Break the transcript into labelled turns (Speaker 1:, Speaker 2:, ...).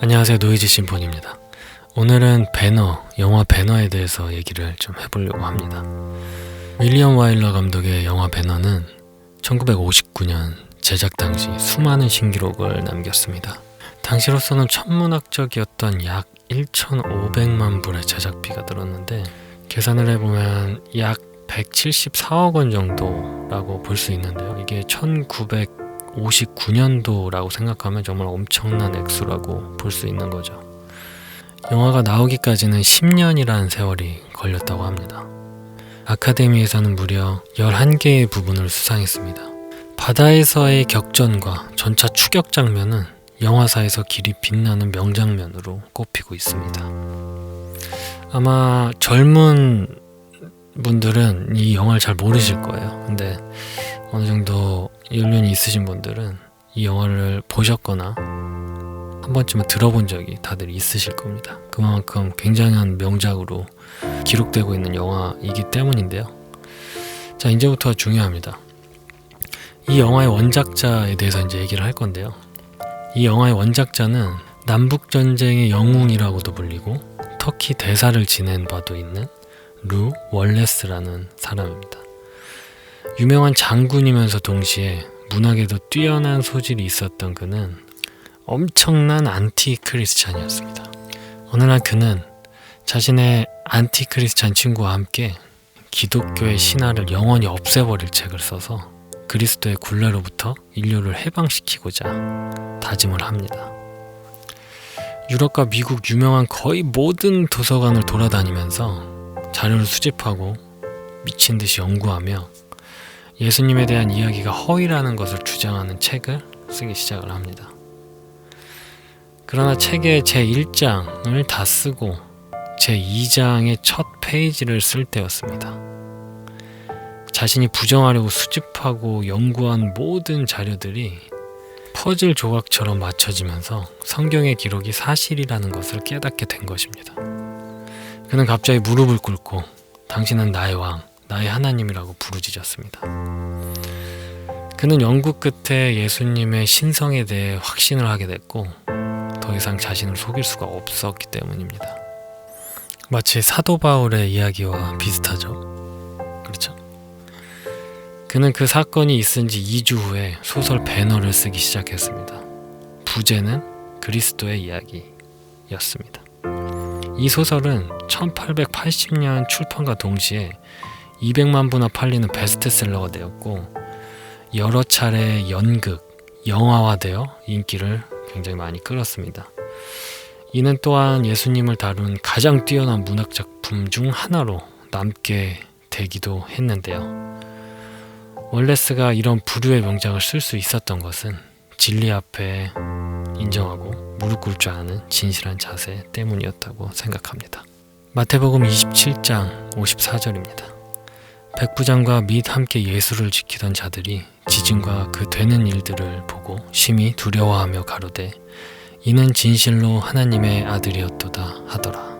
Speaker 1: 안녕하세요 노이즈 심폰입니다. 오늘은 배너, 영화 배너에 대해서 얘기를 좀 해보려고 합니다. 윌리엄 와일러 감독의 영화 배너는 1959년 제작 당시 수많은 신기록을 남겼습니다. 당시로서는 천문학적이었던 약 1,500만 불의 제작비가 들었는데 계산을 해보면 약 174억 원 정도라고 볼 수 있는데요. 이게 1959년도라고 생각하면 정말 엄청난 액수라고 볼 수 있는 거죠. 영화가 나오기까지는 10년이라는 세월이 걸렸다고 합니다. 아카데미에서는 무려 11개의 부분을 수상했습니다. 바다에서의 격전과 전차 추격 장면은 영화사에서 길이 빛나는 명장면으로 꼽히고 있습니다. 아마 젊은 분들은 이 영화를 잘 모르실 거예요. 근데 어느 정도 연륜이 있으신 분들은 이 영화를 보셨거나 한 번쯤은 들어본 적이 다들 있으실 겁니다. 그만큼 굉장한 명작으로 기록되고 있는 영화이기 때문인데요. 자, 이제부터 중요합니다. 이 영화의 원작자에 대해서 이제 얘기를 할 건데요. 이 영화의 원작자는 남북 전쟁의 영웅이라고도 불리고 터키 대사를 지낸 바도 있는 루 월레스라는 사람입니다. 유명한 장군이면서 동시에 문학에도 뛰어난 소질이 있었던 그는 엄청난 안티 크리스찬이었습니다. 어느 날 그는 자신의 안티 크리스찬 친구와 함께 기독교의 신화를 영원히 없애버릴 책을 써서 그리스도의 굴레로부터 인류를 해방시키고자 다짐을 합니다. 유럽과 미국 유명한 거의 모든 도서관을 돌아다니면서 자료를 수집하고 미친 듯이 연구하며 예수님에 대한 이야기가 허위라는 것을 주장하는 책을 쓰기 시작을 합니다. 그러나 책의 제 1장을 다 쓰고 제 2장의 첫 페이지를 쓸 때였습니다. 자신이 부정하려고 수집하고 연구한 모든 자료들이 퍼즐 조각처럼 맞춰지면서 성경의 기록이 사실이라는 것을 깨닫게 된 것입니다. 그는 갑자기 무릎을 꿇고 당신은 나의 왕, 나의 하나님이라고 부르짖었습니다. 그는 연구 끝에 예수님의 신성에 대해 확신을 하게 됐고 더 이상 자신을 속일 수가 없었기 때문입니다. 마치 사도 바울의 이야기와 비슷하죠. 그렇죠. 그는 그 사건이 있은 지 2주 후에 소설 배너를 쓰기 시작했습니다. 부제는 그리스도의 이야기였습니다. 이 소설은 1880년 출판과 동시에 200만 부나 팔리는 베스트셀러가 되었고 여러 차례 연극, 영화화되어 인기를 굉장히 많이 끌었습니다. 이는 또한 예수님을 다룬 가장 뛰어난 문학 작품 중 하나로 남게 되기도 했는데요. 월레스가 이런 부류의 명작을 쓸 수 있었던 것은 진리 앞에 인정하고 무릎 줄 아는 진실한 자세 때문이었다고 생각합니다. 마태복음 27장 54절입니다. 백부장과 및 함께 예수를 지키던 자들이 지진과 그 되는 일들을 보고 심히 두려워하며 가로되 이는 진실로 하나님의 아들이었도다 하더라.